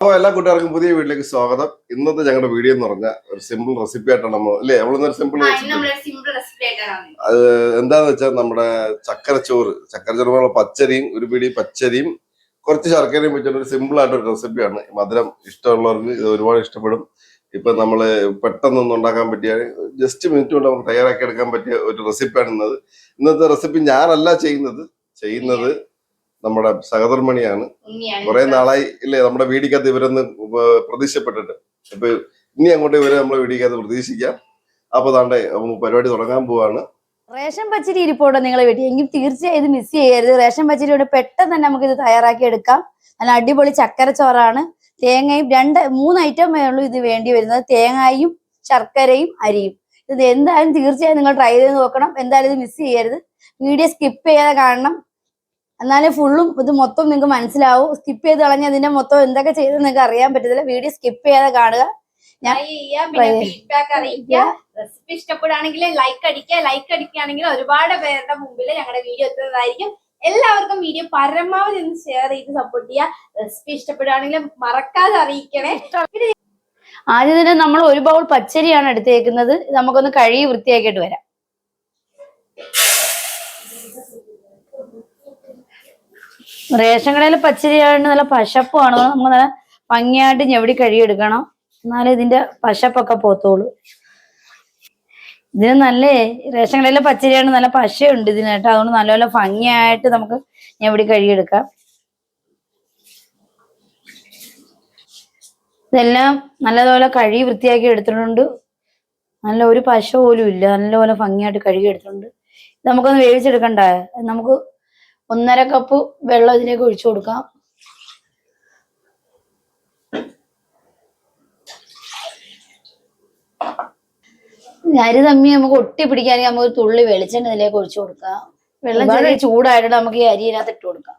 അപ്പോൾ എല്ലാ കൂട്ടുകാർക്കും പുതിയ വീട്ടിലേക്ക് സ്വാഗതം. ഇന്നത്തെ ഞങ്ങളുടെ വീഡിയോ എന്ന് പറഞ്ഞ ഒരു സിമ്പിൾ റെസിപ്പി ആയിട്ടാണ് നമ്മൾ അല്ലേ? നമ്മളിന്നൊരു സിമ്പിൾ വന്നത്. എന്താന്ന് വെച്ചാൽ നമ്മുടെ ചക്കരച്ചോറ്. ചക്കരച്ചോറ് പോലെ പച്ചരിയും ഒരു പിടി പച്ചരിയും കുറച്ച് ശർക്കരയും വെച്ചിട്ട് ഒരു സിമ്പിൾ ആയിട്ടൊരു റെസിപ്പിയാണ് മധുരം ഇഷ്ടമുള്ളവർക്ക് ഇത് ഒരുപാട് ഇഷ്ടപ്പെടും. ഇപ്പൊ നമ്മൾ പെട്ടെന്നൊന്നും ഉണ്ടാക്കാൻ പറ്റിയ ജസ്റ്റ് മിനിറ്റ് കൊണ്ട് നമുക്ക് തയ്യാറാക്കി എടുക്കാൻ പറ്റിയ ഒരു റെസിപ്പിയാണ് ഇന്നത്. ഇന്നത്തെ റെസിപ്പി ഞാനല്ല ചെയ്യുന്നത്. ചെയ്യുന്നത് നമ്മുടെ സഹധർമ്മണിയാണ്. കുറെ നാളായി ഇല്ലേ നമ്മുടെ വീടിക്കകത്ത് ഇവരൊന്ന് പ്രതീക്ഷപ്പെട്ടിട്ട്. ഇപ്പൊ ഇനി അങ്ങോട്ട് ഇവരെ നമ്മളെ വീടിക്കകത്ത് പ്രതീക്ഷിക്കാം. അപ്പൊ താണ്ടെ പരിപാടി തുടങ്ങാൻ പോവാണ്. റേഷൻ പച്ചരി ഇരിപ്പുണ്ടോ നിങ്ങളെ വീട്ടിൽ. എങ്കിൽ തീർച്ചയായും ഇത് മിസ് ചെയ്യരുത്. റേഷൻ പച്ചരി കൊണ്ട് പെട്ടെന്ന് തന്നെ നമുക്ക് ഇത് തയ്യാറാക്കി എടുക്കാം. നല്ല അടിപൊളി ചക്കരച്ചോറാണ്. തേങ്ങയും രണ്ട് മൂന്ന് ഐറ്റം ഉള്ളൂ ഇത് വേണ്ടി വരുന്നത്. തേങ്ങയും ശർക്കരയും അരിയും. ഇത് എന്തായാലും തീർച്ചയായും നിങ്ങൾ ട്രൈ ചെയ്ത് നോക്കണം. എന്തായാലും ഇത് മിസ് ചെയ്യരുത്. വീഡിയോ സ്കിപ്പ് ചെയ്യാതെ കാണണം. എന്നാലേ ഫുള്ളും ഇത് മൊത്തം നിങ്ങൾക്ക് മനസ്സിലാവും. സ്കിപ്പ് ചെയ്ത് കളഞ്ഞ ഇതിന്റെ മൊത്തം എന്തൊക്കെ ചെയ്ത് നിങ്ങൾക്ക് അറിയാൻ പറ്റത്തില്ല. വീഡിയോ സ്കിപ്പ് ചെയ്യാതെ കാണുക. ഞാൻ ഫീഡ്ബാക്ക് അറിയിക്കുക. റെസിപ്പി ഇഷ്ടപ്പെടുകയാണെങ്കിൽ ലൈക്ക് അടിക്കുക. ലൈക്ക് അടിക്കുകയാണെങ്കിൽ ഒരുപാട് പേരുടെ മുമ്പിൽ ഞങ്ങളുടെ വീഡിയോ എത്തുന്നതായിരിക്കും. എല്ലാവർക്കും വീഡിയോ പരമാവധി ഒന്ന് ഷെയർ ചെയ്ത് സപ്പോർട്ട് ചെയ്യുക. റെസിപ്പി ഇഷ്ടപ്പെടുകയാണെങ്കിൽ മറക്കാതെ അറിയിക്കണേ. ആദ്യം തന്നെ നമ്മൾ ഒരു ബൗൾ പച്ചരിയാണ് എടുത്തേക്കുന്നത്. നമുക്കൊന്ന് കഴുകി വൃത്തിയാക്കിയിട്ട് വരാം. റേഷൻ കടയിൽ പച്ചരിയാണ് നല്ല പശപ്പുമാണ് നമുക്ക് നല്ല ഭംഗിയായിട്ട് ഞെവിടി കഴുകിയെടുക്കണം. എന്നാലേ ഇതിന്റെ പശപ്പൊക്കെ പോത്തോളൂ ഇതിന് നല്ല റേഷൻ കടയിലെ പച്ചരിയാണ് നല്ല പശയുണ്ട് ഇതിനായിട്ട് അതുകൊണ്ട് നല്ലപോലെ ഭംഗിയായിട്ട് നമുക്ക് ഞെവിടി കഴുകിയെടുക്കാം. ഇതെല്ലാം നല്ലതുപോലെ കഴുകി വൃത്തിയാക്കി എടുത്തിട്ടുണ്ട്. നല്ല ഒരു പശ പോലും ഇല്ല. നല്ലപോലെ ഭംഗിയായിട്ട് കഴുകി എടുത്തിട്ടുണ്ട് നമുക്കൊന്ന് വേവിച്ചെടുക്കണ്ട? നമുക്ക് ഒന്നര കപ്പ് വെള്ളം ഇതിലേക്ക് ഒഴിച്ചു കൊടുക്കാം. അരി തമ്മി നമുക്ക് ഒട്ടി പിടിക്കാനെങ്കിൽ നമുക്ക് ഒരു തുള്ളി വെളിച്ചെണ്ണ ഇതിലേക്ക് ഒഴിച്ചു കൊടുക്കാം. വെള്ളം ചെറിയ ചൂടായിട്ട് നമുക്ക് ഈ അരി ഇതിനകത്ത് ഇട്ട് കൊടുക്കാം.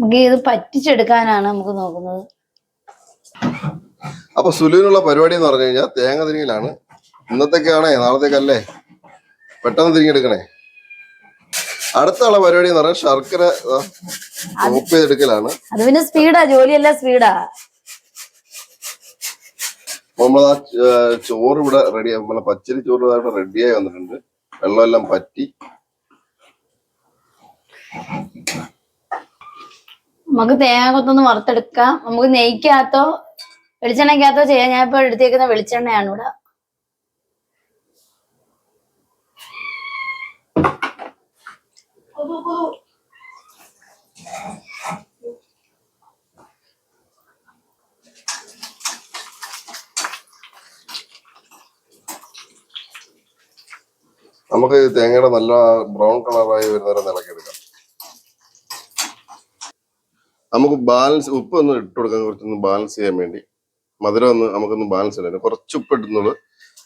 നമുക്ക് ഇത് പറ്റിച്ചെടുക്കാനാണ് നമുക്ക് നോക്കുന്നത്. അപ്പൊ സുലുവിനുള്ള പരിപാടി എന്ന് പറഞ്ഞു കഴിഞ്ഞാൽ തേങ്ങ തിരിങ്ങലാണ് ഇന്നത്തേക്കാണേ നാളത്തേക്കല്ലേ? പെട്ടെന്ന് തിരിഞ്ഞെടുക്കണേ. അടുത്തുള്ള പരിപാടി എന്ന് പറഞ്ഞാൽ ശർക്കര ചോപ്പ് ചെയ്തെടുക്കലാണ്. അത് പിന്നെ സ്പീഡാ ജോലിയെല്ലാം സ്പീഡാ. നമ്മൾ ആ ചോറ് ഇവിടെ റെഡി നമ്മളെ പച്ചരി ചോറ് ഇവിടെ റെഡിയായി വന്നിട്ടുണ്ട്. വെള്ളമെല്ലാം പറ്റി. നമുക്ക് തേങ്ങ കൊത്തൊന്ന് വറുത്തെടുക്കാം. നമുക്ക് നെയ്ക്കകത്തോ വെളിച്ചെണ്ണയ്ക്കകത്തോ ചെയ്യാം. ഞാൻ ഇപ്പോൾ എടുത്തേക്കുന്ന വെളിച്ചെണ്ണയാണ് ഇവിടെ നമുക്ക് തേങ്ങയുടെ നല്ല ബ്രൗൺ കളറായി വരുന്നവരെ നിലക്കെടുക്കാം നമുക്ക് ബാലൻസ് ഉപ്പ് ഒന്ന് ഇട്ട് കൊടുക്കാം കുറച്ചൊന്ന് ബാലൻസ് ചെയ്യാൻ വേണ്ടി മധുരം ഒന്ന് നമുക്കൊന്ന് ബാലൻസ് ചെയ്യാൻ കുറച്ച് ഉപ്പ് ഇട്ടുന്നുള്ളൂ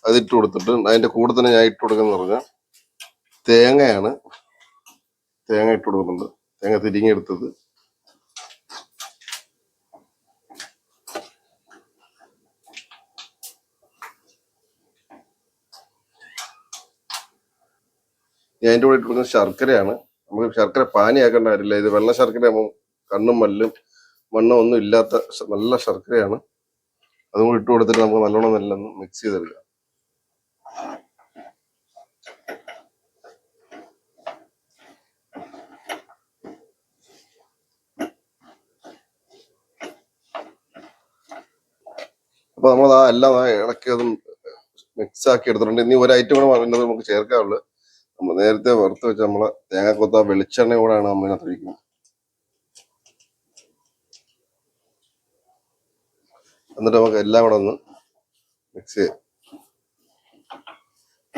അത് ഇട്ട് കൊടുത്തിട്ട് അതിന്റെ കൂടെ തന്നെ ഞാൻ ഇട്ട് കൊടുക്കുന്ന പറഞ്ഞാൽ തേങ്ങയാണ്. തേങ്ങ ഇട്ട് കൊടുക്കുന്നുണ്ട്. തേങ്ങ തിരിഞ്ഞെടുത്തത് ഞാൻ അതിന്റെ കൂടെ ഇട്ട് കൊടുക്കുന്നത് ശർക്കരയാണ്. നമുക്ക് ശർക്കര പാനിയാക്കേണ്ട കാര്യമില്ല. ഇത് വെള്ള ശർക്കര കണ്ണും മല്ലും മണ്ണും ഒന്നും ഇല്ലാത്ത നല്ല ശർക്കരയാണ്. അതും ഇട്ട് കൊടുത്തിട്ട് നമുക്ക് നല്ലോണം നല്ല മിക്സ് ചെയ്തെടുക്കാം. അപ്പൊ നമ്മൾ ആ എല്ലാം ഇളക്കി അതും മിക്സ് ആക്കി എടുത്തിട്ടുണ്ട്. ഇനി ഒരു ഐറ്റം കൂടെ പറയുന്നത് നമുക്ക് ചേർക്കാവുള്ളൂ നമ്മൾ നേരത്തെ വറുത്ത് വെച്ച നമ്മളെ തേങ്ങാക്കൊത്ത വെളിച്ചെണ്ണ കൂടെയാണ് നമ്മൾ ഇതിനകത്ത് ഒഴിക്കുന്നത്. എന്നിട്ട് നമുക്ക് എല്ലാം കൂടെ ഒന്ന് മിക്സ് ചെയ്യാം.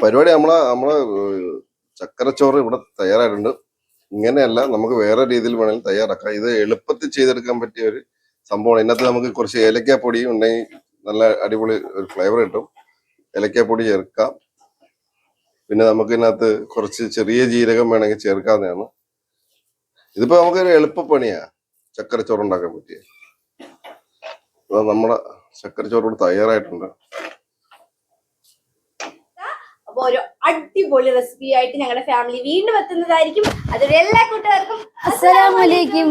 പരിപാടി നമ്മളെ നമ്മളെ ചക്കരച്ചോറ് ഇവിടെ തയ്യാറായിട്ടുണ്ട്. ഇങ്ങനെയല്ല നമുക്ക് വേറെ രീതിയിൽ വേണമെങ്കിൽ തയ്യാറാക്കാം. ഇത് എളുപ്പത്തിൽ ചെയ്തെടുക്കാൻ പറ്റിയ ഒരു സംഭവമാണ്. ഇതിനകത്ത് നമുക്ക് കുറച്ച് ഏലക്കാപ്പൊടി ഉണ്ടെങ്കിൽ നല്ല അടിപൊളി ഒരു ഫ്ലേവർ കിട്ടും. ഏലക്കാപ്പൊടി ചേർക്കാം. പിന്നെ നമുക്ക് ഇതിനകത്ത് കുറച്ച് ചെറിയ ജീരകം വേണമെങ്കിൽ ചേർക്കാവുന്നതാണ്. ഇതിപ്പോ നമുക്കൊരു ചക്കരച്ചോറ് ഉണ്ടാക്കാൻ പറ്റിയ. അതാ നമ്മുടെ ചക്കരച്ചോറ് ഇവിടെ തയ്യാറായിട്ടുണ്ട്. അപ്പൊ ഒരു അടിപൊളി റെസിപ്പി ആയിട്ട് ഞങ്ങളുടെ ഫാമിലി വീണ്ടും എത്തുന്നതായിരിക്കും. അതൊരു എല്ലാ കൂട്ടുകാർക്കും അസ്സലാമലൈക്കും